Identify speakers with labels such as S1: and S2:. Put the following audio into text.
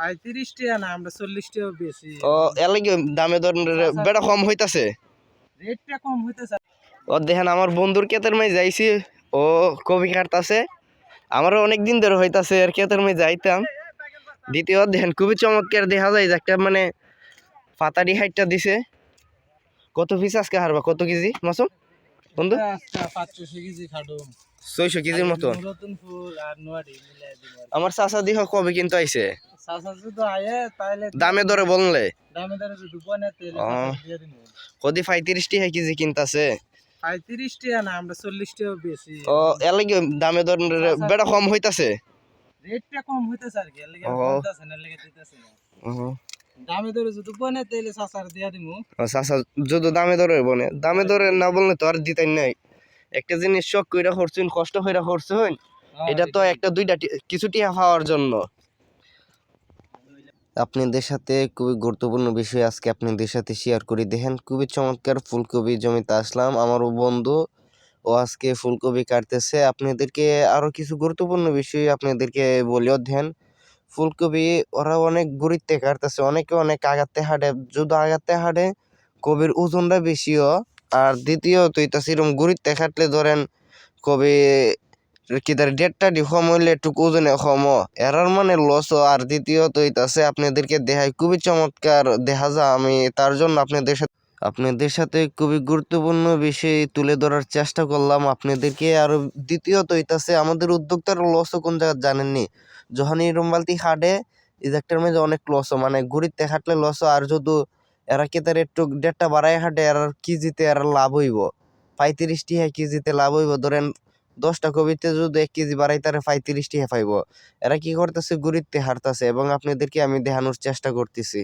S1: পঁয়ত্রিশ টাকা না আমরা চল্লিশ টাকা বেশি।
S2: ও দামে দর বেড়া কম হইতাছে?
S1: রেটটা কম হইতেছে।
S2: ও দেখেন আমার বন্ধুর ক্ষেতের মাই যাইছি ও কবি কাটতাছে। আমারও অনেক দিন ধরে হইতাছে আর ক্ষেতের মাই যাইতাম। দ্বিতীয় দেখেন খুবই চমৎকার দেখা যায় একটা মানে পাতারি হাইটটা দিছে। কত পিস আজকে হারবা? কত কেজি মাসুম? বন্ধু? ছয়শো কেজির
S1: দিব
S2: আমার চাচা দিহ কবে কিন্তু আইছে? দামে দরে বললে?
S1: দামে দামে
S2: ও। কদি পঁয়ত্রিশ টাকা কেজি কিনতাছে?
S1: পঁয়ত্রিশ টাকা না আমরা বেশি।
S2: ও এর লাগে দামে দর বেড়া কম হইতাছে?
S1: রেটটা কম হইতেছে আর কি এর লেগে
S2: ও।
S1: বলতেছে না লেগে দিতেছে দামে ধরে যদি বনে তাহলে চাচার দিয়া দিব।
S2: চাচা যদি দামে দরে বনে দামে দরে না বললে তো আর দিতাই নাই। একটা জিনিস শখ কইরা করছুন কষ্ট কইরা করছুন এটা তো একটা দুইটা কিছু টিয়া পাওয়ার জন্য। আপনাদের সাথে খুবই গুরুত্বপূর্ণ বিষয় আজকে আপনাদের সাথে শেয়ার করি। দেখেন, খুবই চমৎকার ফুলকপি জমিতে আসলাম। আমার বন্ধু, ও আজকে ফুলকপি কাটতেছে। আপনাদেরকে আরও কিছু গুরুত্বপূর্ণ বিষয় আপনাদেরকে বলিও দেন ফুলকপি ওরা অনেক গুরুত্বে কাটতেছে। অনেকে অনেক আগাতে হাঁটে যদি আগাতে হাঁটে, কবির ওজনটা বেশিও। আর দ্বিতীয়ত এটা সেরকম গুরুত্বে কাটলে ধরেন, কবি কি তার ডেটটা দি কম হইলে একটু ওজনে কম এরার মানে লস আর দ্বিতীয়ত আছে, আপনাদেরকে দেখাই খুবই চমৎকার দেখা যায় আমি তার জন্য আপনাদের সাথে আপনাদের সাথে খুবই গুরুত্বপূর্ণ বিষয় তুলে ধরার চেষ্টা করলাম। আপনাদেরকে আর দ্বিতীয়ত আছে, আমাদের উদ্যোক্তার লসও কোন জায়গা জানেননি? যখন এই রুমবালতি হাটে ইজেক্টের মধ্যে অনেক লসও মানে ঘুরিতে হাঁটলে লসও আর যদি এরা কে তার একটু ডেটটা বাড়াই হাঁটে আর কেজিতে আর লাভ হইব? পঁয়ত্রিশ টিহা কেজিতে লাভ হইব? ধরেন দশটা কবিতে যদি এক কেজি বাড়াই তারা পঁয়ত্রিশটি হেফাইব এরা কি করতেছে? গুরিতে হারতাছে এবং আপনাদেরকে আমি দেখানোর চেষ্টা করতেছি।